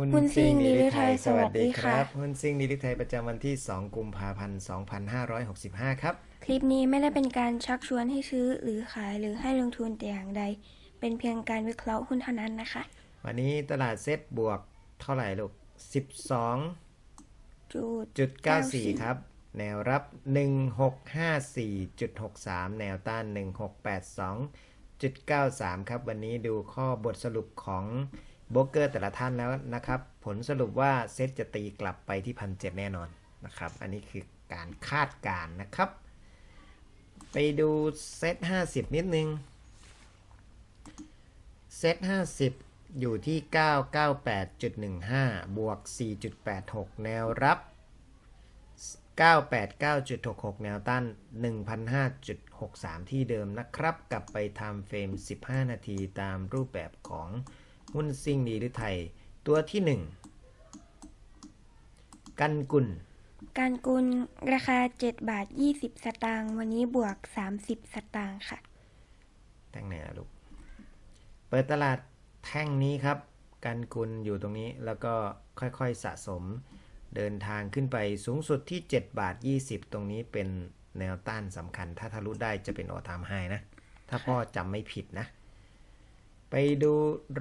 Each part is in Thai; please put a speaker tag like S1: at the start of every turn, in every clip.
S1: หุ้น
S2: หุ้นซิ่
S1: ซิ่ง
S2: ง
S1: ดีลิไทย
S2: ดีลิไทย
S1: สวัสดี
S2: สวัสดี
S1: ค
S2: ค่ะ
S1: รับหุ้นซิ่งดีลิไทยประจำวันที่ 2 กุมภาพันธ์2565 ครับ
S2: คลิปนี้ไม่ได้เป็นการชักชวนให้ซื้อหรือขายหรือให้ลงทุนแต่อย่างใด เป็นเพียงการวิเคราะห์หุ้นเท่านั้นนะคะ
S1: วันนี้ตลาดเซ็ตบวกเท่าไหร่ลูก
S2: จุด
S1: 12.94 ครับ แนวรับ 1654.63 แนวต้าน 1682.93 ครับ วันนี้ดูข้อบทสรุปของ โบรกเกอร์แต่ละท่านแล้วนะครับ ผลสรุปว่าเซ็ตจะตีกลับไปที่พันเแน่นอนนะครับ อันนี้คือการคาดการณ์นะครับ ไปดูเซ็ต50 นิดนึงเซ็ต50 อยู่ที่ 998.15 บวก 4.86 แนวรับ 989.66 แนวต้าน1,005.63 ที่เดิมนะครับ กลับไปทำเฟรม 15 นาทีตามรูปแบบของ หุ้นซิ่งดีหรือไทย ตัวที่1กันกุล
S2: การกุลราคา 7 บาท 20 สตางค์วันนี้บวก 30 สตางค์ค่ะ
S1: แท่งไหนล่ะลูก เปิดตลาดแท่งนี้ครับกันกุลอยู่ตรงนี้แล้วก็ค่อยๆสะสม เดินทางขึ้นไปสูงสุดที่ 7 บาท 20 ตรงนี้เป็นแนวต้านสำคัญ ถ้าทะลุได้จะเป็นออทามไฮนะ ถ้าพ่อจำไม่ผิดนะ ไปดู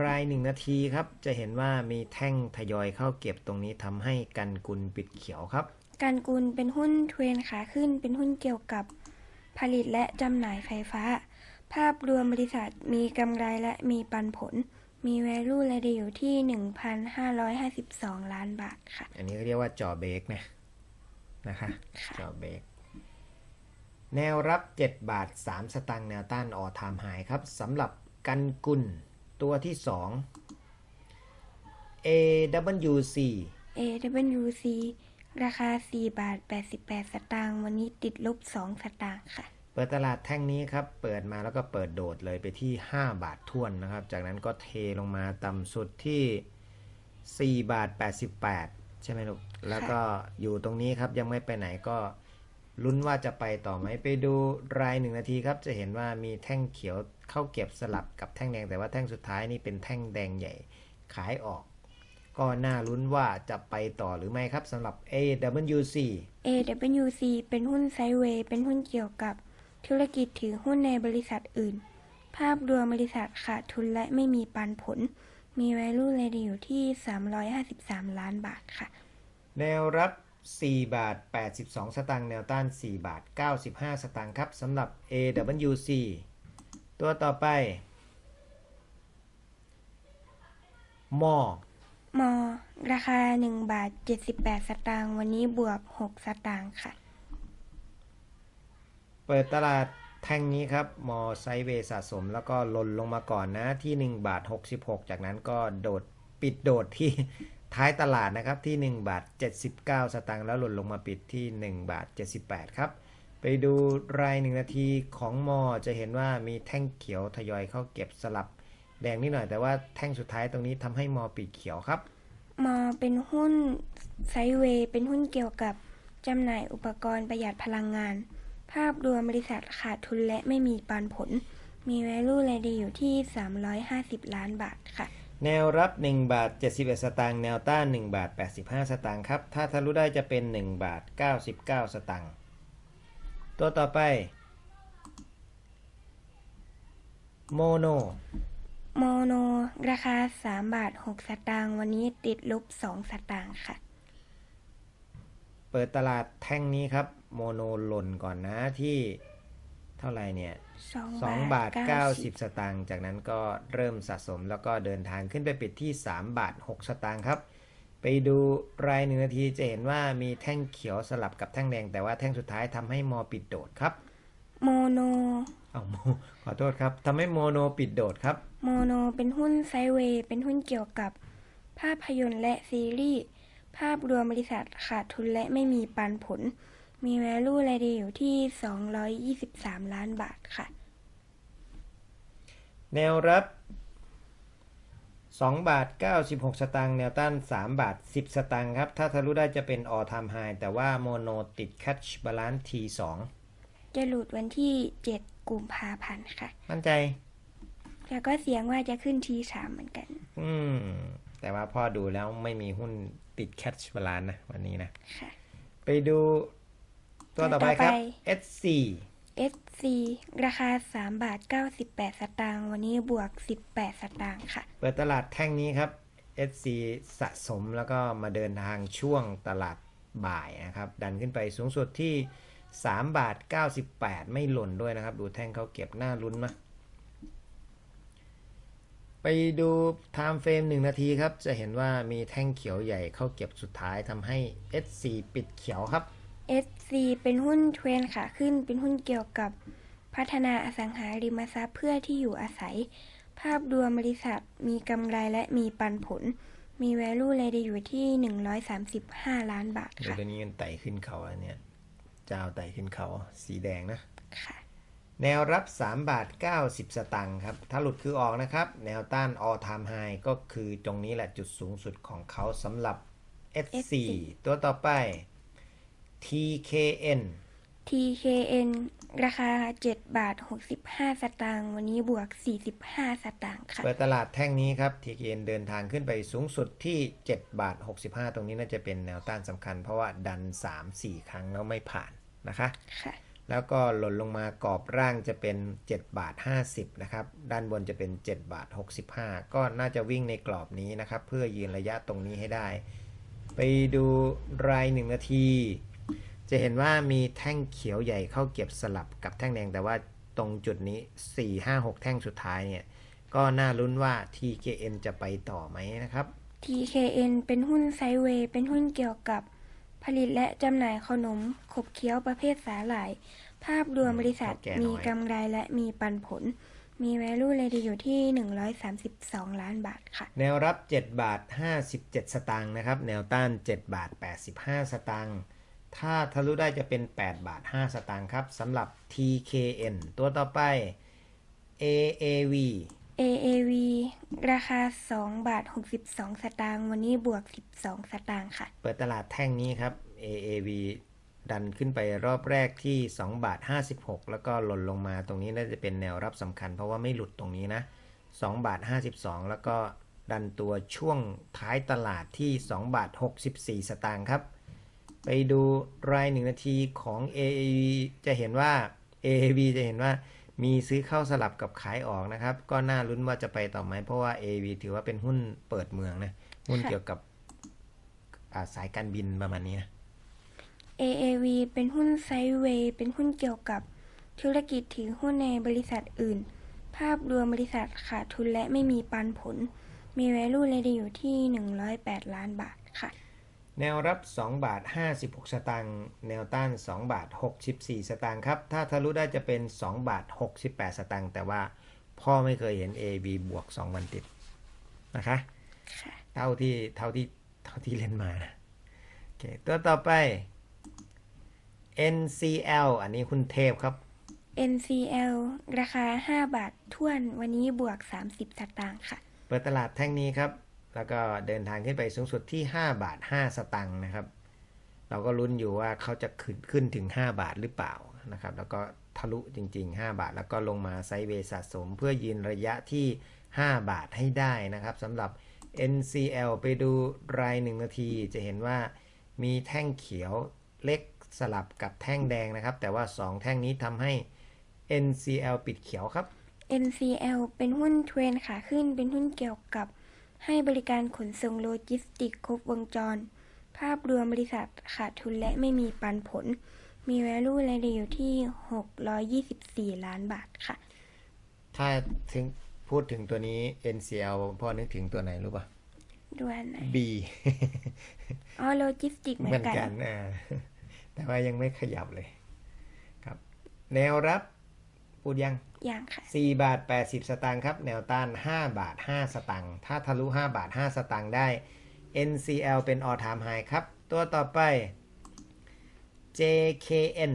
S1: ราย1นาทีครับ จะเห็นว่ามีแท่งทยอยเข้าเก็บตรงนี้ทำให้กันกุลปิดเขียวครับ
S2: การกุลเป็นหุ้นเทรนขาขึ้น เป็นหุ้นเกี่ยวกับผลิตและจำหน่ายไฟฟ้า ภาพรวมบริษัทมีกำไรและมีปันผล มี value รายเดีอยู่ที่ 1,552 ล้านบาทค่ะ
S1: อันนี้เรียกว่าจอเบรกนะนะคะ
S2: ค่ะ
S1: จอเบรกแนวรับ 7 บาท 3 สตางค์แนวต้านออทามไฮครับสำหรับ กันกุล ตัวที่2 AWC
S2: AWC ราคา 4 บาท 88 สตางค์วันนี้ติดลบ 2 สตางค์ค่ะ
S1: เปิดตลาดแท่งนี้ครับ เปิดมาแล้วก็เปิดโดดเลยไปที่ 5 บาททวนนะครับ จากนั้นก็เทลงมาต่ำสุดที่ 4 บาท 88 ใช่ไหมลูก แล้วก็อยู่ตรงนี้ครับยังไม่ไปไหนก็ลุ้นว่าจะไปต่อไหมไปดูรายหนึ่งนาทีครับ จะเห็นว่ามีแท่งเขียว เข้าเก็บสลับกับแท่งแดง แต่ว่าแท่งสุดท้ายนี่เป็นแท่งแดงใหญ่ขายออก ก็น่าลุ้นว่าจะไปต่อหรือไม่ครับสำหรับ AWC
S2: AWC เป็นหุ้นไซด์เวย์เป็นหุ้นเกี่ยวกับธุรกิจถือหุ้นในบริษัทอื่น ภาพรวมบริษัทขาดทุนและไม่มีปันผล มี value รายเดีอยู่ที่ 353 ล้านบาทค่ะ
S1: แนวรับ 4 บาท 82 สตางค์ แนวต้าน 4 บาท 95 สตางค์ครับสำหรับ AWC ตัวต่อไปมอ
S2: มอราคา1บาท78สตางค์วันนี้บวก6สตางค์ค่ะ
S1: เปิดตลาดแท่งนี้ครับมอไซด์เวย์สะสมแล้วก็หล่นลงมาก่อนนะที่ 1 บาท 66 จากนั้นก็โดดปิดโดดที่ท้ายตลาดนะครับที่ 1 บาท 79 สตางค์แล้วหล่นลงมาปิดที่ 1 บาท 78 ครับ ไปดูราย1นาทีของมอจะเห็นว่ามีแท่งเขียวทยอยเข้าเก็บสลับแดงนิดหน่อยแต่ว่าแท่งสุดท้ายตรงนี้ทำให้มอปิดเขียวครับ
S2: มอเป็นหุ้นไซด์เวย์เป็นหุ้นเกี่ยวกับจำหน่ายอุปกรณ์ประหยัดพลังงาน ภาพรวมบริษัทขาดทุนและไม่มีปันผล มี value รายเดีอยู่ที่ 350 ล้านบาทค่ะ
S1: แนวรับ 1 บาท 71 สตางค์แนวต้าน 1 บาท 85 สตางค์ครับ ถ้าทะลุได้จะเป็น 1 บาท 99 สตางค์ ตัวต่อไปโมโน
S2: โมโนราคา3บาท6สตางค์วันนี้ติดลบ2สตางค์ค่ะ
S1: เปิดตลาดแท่งนี้ครับ โมโนหล่นก่อนนะที่เท่าไหร่เนี่ย2บาท90สตางค์จากนั้นก็เริ่มสะสมแล้วก็เดินทางขึ้นไปปิดที่3บาท6สตางค์ครับ ไปดูรายหนึ่งนาทีจะเห็นว่ามีแท่งเขียวสลับกับแท่งแดง แต่ว่าแท่งสุดท้ายทำให้มอปิดโดดครับ
S2: โมโน
S1: เอาโมขอโทษครับทำให้โมโนปิดโดดครับ
S2: โมโนเป็นหุ้นไซด์เวย์เป็นหุ้นเกี่ยวกับ ภาพยนตร์และซีรีส์ภาพรวมบริษัทขาดทุนและไม่มีปันผล มี value รายเดีอยู่ที่ 223 ล้านบาทค่ะ
S1: แนวรับ 2 บาท 96 สตางค์แนวต้าน 3 บาท 10 สตางค์ครับ ถ้าทะลุได้จะเป็นออทามไฮแต่ว่าโมโนติด Catch Balance T2
S2: จะหลุดวันที่ 7กุมภาพันธ์ค่ะ
S1: มั่นใจ
S2: แล้วก็เสียงว่าจะขึ้นทีสามเหมือนกัน
S1: อืม แต่ว่าพ่อดูแล้วไม่มีหุ้นติดแคชบาลานนะ วันนี้นะ
S2: ค่ะ
S1: ไปดูตัวต่อไปครับ
S2: ตัวต่อไป
S1: SC
S2: SC ราคา 3 บาท 98 สตางค์ วันนี้บวก 18 สตางค์ค่ะ
S1: เปิดตลาดแท่งนี้ครับ SC สะสมแล้วก็มาเดินทางช่วงตลาดบ่ายนะครับ ดันขึ้นไปสูงสุดที่ 3 บาท 98 ไม่หล่นด้วยนะครับ ดูแท่งเขาเก็บหน้าลุ้นมาไปดู time frame 1นาทีครับ จะเห็นว่ามีแท่งเขียวใหญ่เข้าเก็บสุดท้ายทำให้ SC ปิดเขียวครับ
S2: SC เป็นหุ้นเทรนขาขึ้น เป็นหุ้นเกี่ยวกับพัฒนาอสังหาริมทรัพย์เพื่อที่อยู่อาศัย ภาพรวมบริษัทมีกำไรและมีปันผล มี value เลยอยู่ที่ 135 ล้านบาท
S1: ดู
S2: ค่ะ
S1: ตัวนี้มันไต่ขึ้นเขาแล้วเนี่ย เจ้าไต่ขึ้นเขา สีแดงนะ
S2: ค่ะ
S1: แนวรับ 3 บาท 90 สตังค์ครับ ถ้าหลุดคือออกนะครับ แนวต้าน all time high ก็คือตรงนี้แหละจุดสูงสุดของเขาสำหรับ SC ตัวต่อไป TKN
S2: TKN ราคา 7 บาท 65 สตางค์วันนี้บวก 45 สตางค์ค่ะ
S1: เปิดตลาดแท่งนี้ครับ TKN เดินทางขึ้นไปสูงสุดที่ 7 บาท 65 ตรงนี้น่าจะเป็นแนวต้านสำคัญ เพราะว่าดัน 3-4 ครั้งแล้วไม่ผ่านนะคะ
S2: ค่ะ
S1: แล้วก็หล่นลงมากรอบร่างจะเป็น 7 บาท 50 นะครับ ด้านบนจะเป็น 7 บาท 65 ก็น่าจะวิ่งในกรอบนี้นะครับ เพื่อยืนระยะตรงนี้ให้ได้ ไปดูราย 1 นาที จะเห็นว่ามีแท่งเขียวใหญ่เข้าเก็บสลับกับแท่งแดง แต่ว่าตรงจุดนี้ 4 5 6 แท่งสุดท้ายเนี่ย ก็น่าลุ้นว่า TKN จะไปต่อไหมนะครับ
S2: TKN เป็นหุ้นไซด์เวย์เป็นหุ้นเกี่ยวกับผลิตและจำหน่ายขนมขบเคี้ยวประเภทสาหร่าย ภาพรวมบริษัท
S1: เท่าแก่น้อย
S2: มีกำไรและมีปันผล มี value เลยอยู่ที่ 132 ล้านบาทค่ะ
S1: แนวรับ 7 บาท 57 สตางค์นะครับ แนวต้าน 7 บาท 85 สตางค์ ถ้าทะลุได้จะเป็น 8 บาท 5 สตางค์ครับสำหรับ TKN ตัวต่อไป AAV
S2: AAV ราคา 2 บาท 62 สตางค์วันนี้บวก 12 สตางค์ค่ะ
S1: เปิดตลาดแท่งนี้ครับ AAV ดันขึ้นไปรอบแรกที่ 2 บาท 56 แล้วก็หล่นลงมาตรงนี้น่าจะเป็นแนวรับสำคัญ เพราะว่าไม่หลุดตรงนี้นะ 2 บาท 52 แล้วก็ดันตัวช่วงท้ายตลาดที่ 2 บาท 64 สตางค์ครับ ไปดูราย1นาทีของ AAV จะเห็นว่า AAV จะเห็นว่ามีซื้อเข้าสลับกับขายออกนะครับ ก็น่าลุ้นว่าจะไปต่อไหมเพราะว่า AAV ถือว่าเป็นหุ้นเปิดเมืองนะ หุ้นเกี่ยวกับาสายการบินประมาณนี้นะ
S2: AAV เป็นหุ้นไซด์เวย์เป็นหุ้นเกี่ยวกับธุรกิจถือหุ้นในบริษัทอื่น ภาพรวมบริษัทขาดทุนและไม่มีปันผล มี value เลยอยู่ที่ 108 ล้านบาทค่ะ
S1: แนวรับ 2 บาท 56 สตางค์แนวต้าน 2 บาท 64 สตางค์ครับ ถ้าทะลุได้จะเป็น 2 บาท 68 สตางค์แต่ว่าพ่อไม่เคยเห็น AB บวก 2 วันติดนะคะ
S2: ค่ะ
S1: เท่าที่เท่าที่เท่าที่เล่นมานะโอเคตัวต่อไป NCL อันนี้คุณเทพครับ
S2: NCL ราคา 5 บาทท้วนวันนี้บวก 30 สตางค์ค่ะ
S1: เปิดตลาดแท่งนี้ครับ แล้วก็เดินทางขึ้นไปสูงสุดที่ 5 บาท 5 สตังค์นะครับ เราก็ลุ้นอยู่ว่าเขาจะขึ้นขึ้นถึง 5 บาทหรือเปล่านะครับ แล้วก็ทะลุจริง ๆ 5 บาท แล้วก็ลงมาไซเวสะสม เพื่อยืนระยะที่ 5 บาทให้ได้นะครับสำหรับ NCL ไปดูราย 1 นาที จะเห็นว่ามีแท่งเขียวเล็กสลับกับแท่งแดงนะครับ แต่ว่า 2 แท่งนี้ทำให้ NCL ปิดเขียวครับ
S2: NCL เป็นหุ้นเทรนขาขึ้น เป็นหุ้นเกี่ยวกับ ให้บริการขนส่งโลจิสติกส์ครบวงจร ภาพรวมบริษัทขาดทุนและไม่มีปันผล มี value รายได้อยู่ที่ 624 ล้านบาทค่ะ
S1: ถ้าถึงพูดถึงตัวนี้ NCL พ่อนึกถึงตัวไหนรู้ป่ะ
S2: ด้วยไหน
S1: B
S2: อ๋อโลจิสติกส์เหมื
S1: เห
S2: อ
S1: มือนน
S2: กัน
S1: กันอ่าแต่ว่ายังไม่ขยับเลย ครับ แนวรับพูดยัง
S2: อ ย่างค่ะ
S1: 4 บาท 80 สตางค์ครับ แนวต้าน 5 บาท 5 สตางค์ถ้าทะลุ 5 บาท 5 สตางค์ได้ NCL เป็น all time high ครับ ตัวต่อไป JKN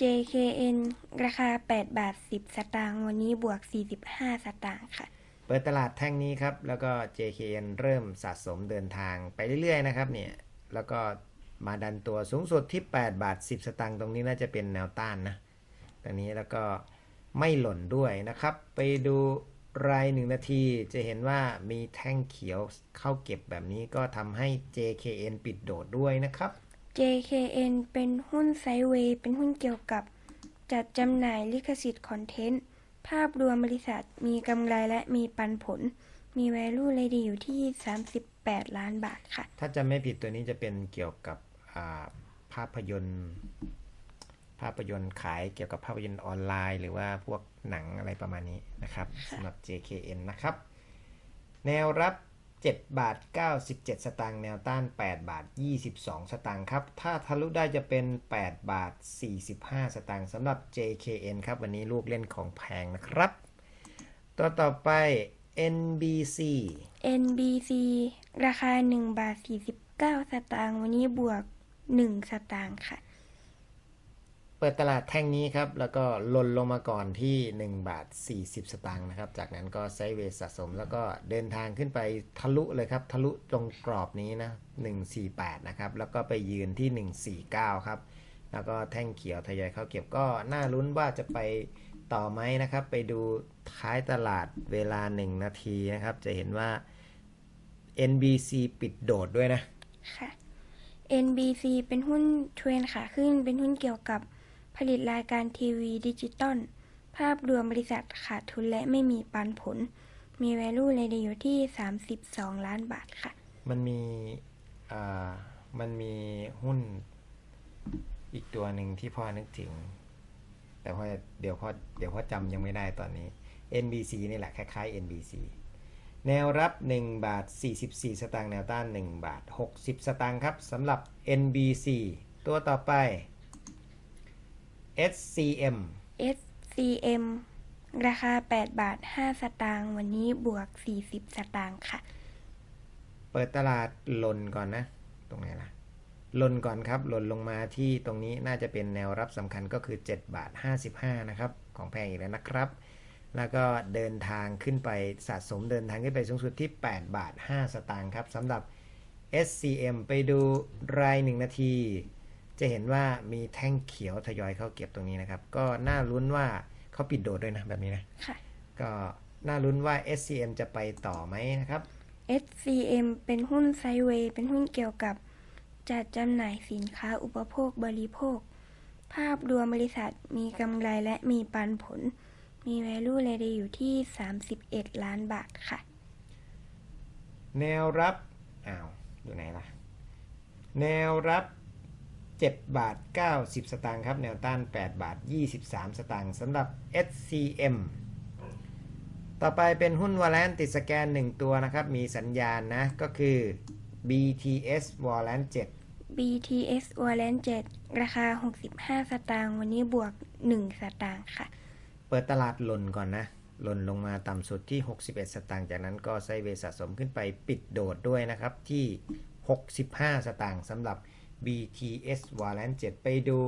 S2: JKN ราคา 8 บาท 10 สตางค์วันนี้บวก 45 สตางค์ค่ะ
S1: เปิดตลาดแท่งนี้ครับ แล้วก็ JKN เริ่มสะสมเดินทางไปเรื่อยๆ นะครับเนี่ย แล้วก็มาดันตัวสูงสุดที่ 8 บาท 10 สตางค์ตรงนี้น่าจะเป็นแนวต้านนะตรงนี้แล้วก็ ไม่หล่นด้วยนะครับ ไปดูรายหนึ่งนาทีจะเห็นว่ามีแท่งเขียวเข้าเก็บแบบนี้ก็ทำให้ JKN ปิดโดดด้วยนะครับ
S2: JKN เป็นหุ้นไซด์เวย์เป็นหุ้นเกี่ยวกับ จัดจำหน่ายลิขสิทธิ์คอนเทนต์ ภาพรวมบริษัทมีกำไรและมีปันผล มี value เลยดีอยู่ที่ 38 ล้านบาทค่ะ
S1: ถ้าจะไม่ผิดตัวนี้จะเป็นเกี่ยวกับอ่าภาพยนตร์ ภาพยนตร์ขายเกี่ยวกับภาพยนตร์ออนไลน์ หรือว่าพวกหนังอะไรประมาณนี้นะครับสำหรับ JKN นะครับ แนวรับ 7 บาท 97 สตางค์แนวต้าน 8 บาท 22 สตางค์ครับ ถ้าทะลุได้จะเป็น 8 บาท 45 สตางค์สำหรับ JKN ครับ วันนี้ลูกเล่นของแพงนะครับ ตัวต่อไป NBC
S2: NBC ราคา 1 บาท 49 สตางค์วันนี้บวก 1 สตางค์ค่ะ
S1: เปิดตลาดแท่งนี้ครับ แล้วก็หล่นลงมาก่อนที่ 1 บาท 40 สตางค์นะครับ จากนั้นก็ไซเวย์สะสม แล้วก็เดินทางขึ้นไปทะลุเลยครับ ทะลุตรงกรอบนี้นะ 148 นะครับ แล้วก็ไปยืนที่ 149 ครับ แล้วก็แท่งเขียวทยอยเข้าเก็บก็น่าลุ้นว่าจะไปต่อไหมนะครับ ไปดูท้ายตลาดเวลา 1 นาทีนะครับ จะเห็นว่า NBC ปิดโดดด้วยนะ
S2: ค่ะ NBC เป็นหุ้นเทรนขาขึ้นเป็นหุ้นเกี่ยวกับ ผลิตรายการทีวีดิจิตอลภาพรวมบริษัทขาดทุนและไม่มีปันผล มี value เลยดีอยู่ที่ 32 ล้านบาทค่ะ
S1: มันมีอ่ามันมีหุ้นอีกตัวหนึ่งที่พ่อนึกถึง แต่พ่อเดี๋ยวพ่อเดี๋ยวพ่อจำยังไม่ได้ตอนนี้ NBC นี่แหละคล้ายๆ NBC แนวรับ 1 บาท 44 สตางค์แนวต้าน 1 บาท 60 สตางค์ครับสำหรับ NBC ตัวต่อไป SCM
S2: SCM ราคา 8 บาท 5 สตางค์วันนี้บวก 40 สตางค์ค่ะ
S1: เปิดตลาดหล่นก่อนนะ ตรงไหนล่ะหล่นก่อนครับหล่นลงมาที่ตรงนี้น่าจะเป็นแนวรับสำคัญก็คือ 7 บาท 55 นะครับ ของแพงอีกแล้วนะครับ แล้วก็เดินทางขึ้นไปสะสมเดินทางขึ้นไปสูงสุดที่ 8 บาท 5 สตางค์ครับสำหรับ SCM ไปดูราย 1 นาที จะเห็นว่ามีแท่งเขียวทยอยเข้าเก็บตรงนี้นะครับ ก็น่าลุ้นว่าเขาปิดโดดด้วยนะแบบนี้นะ
S2: ค่ะ
S1: ก็น่าลุ้นว่า SCM จะไปต่อไหมนะครับ
S2: SCM เป็นหุ้นไซด์เวย์เป็นหุ้นเกี่ยวกับ จัดจำหน่ายสินค้าอุปโภคบริโภค ภาพรวมบริษัทมีกำไรและมีปันผล มี value เลยดีอยู่ที่ 31 ล้านบาทค่ะ
S1: แนวรับ อ้าว อยู่ไหนล่ะ แนวรับ 7 บาท 90 สตางค์ครับ แนวต้าน 8 บาท 23 สตางค์สำหรับ SCM ต่อไปเป็นหุ้นวอลเลนติดสแกน 1 ตัวนะครับ มีสัญญาณนะ ก็คือ BTS w a l l a n 7
S2: BTS Warrant 7 ราคา 65 สตางค์วันนี้บวก 1 สตางค์ค่ะ
S1: เปิดตลาดหล่นก่อนนะ หล่นลงมาต่ำสุดที่ 61 สตางค์จากนั้นก็ไซด์เวย์สะสมขึ้นไปปิดโดดด้วยนะครับที่ 65 สตางค์สำหรับ BTS w a l l a n 7ไปดู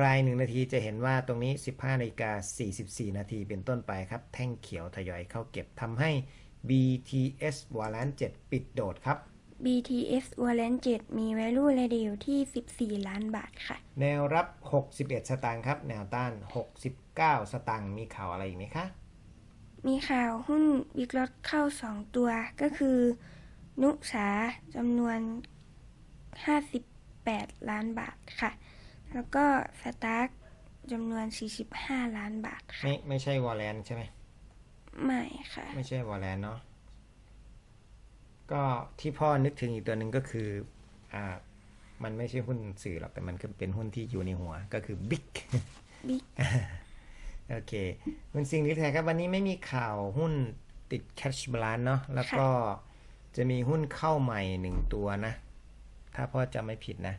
S1: ราย1นาทีจะเห็นว่าตรงนี้ 15นาฬิกา44 นาทีเป็นต้นไปครับ แท่งเขียวทยอยเข้าเก็บทำให้ BTS w a l l a n 7ปิดโดดครับ
S2: BTS Warrant 7 มี value เลยดีอยู่ที่ 14 ล้านบาทค่ะ
S1: แนวรับ 61 สตางค์ครับ แนวต้าน 69 สตางค์มีข่าวอะไรอีกไหมคะ
S2: มีข่าวหุ้นวิกฤตเข้า 2 ตัวก็คือ นุสาจำนวน 58ล้านบาทค่ะ แล้วก็สตาร์กจำนวน 45 ล้านบาทค่ะ
S1: ไม่ไม่ใช่วอลเลนใช่ไหม
S2: ไม่ค่ะ
S1: ไม่ใช่วอลเลนเนาะก็ที่พ่อนึกถึงอีกตัวหนึ่งก็คืออ่ามันไม่ใช่หุ้นสื่อหรอกแต่มันก็เป็นหุ้นที่อยู่ในหัวก็คือ Big
S2: Big
S1: โอเคคุณสิ่งนี้แทนครับ วันนี้ไม่มีข่าวหุ้นติด cash balance เนาะแล้วก็จะมีหุ้นเข้าใหม่หนึ่งตัวนะ ถ้าพ่อจำไม่ผิดนะ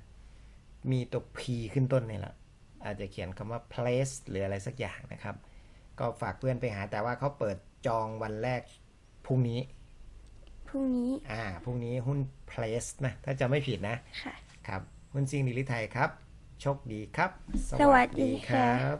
S1: มีตัว P ขึ้นต้นนี่แหละ อาจจะเขียนคำว่า place หรืออะไรสักอย่างนะครับ ก็ฝากเพื่อนไปหา แต่ว่าเขาเปิดจองวันแรกพรุ่งนี้
S2: พรุ่งนี้
S1: อ่า พรุ่งนี้หุ้น place นะ ถ้าจำไม่ผิดนะ
S2: ค่ะ
S1: ครับ หุ้นซิงนิลิไทยครับ โชคดีครับ
S2: สวัสดีครับ
S1: ครับ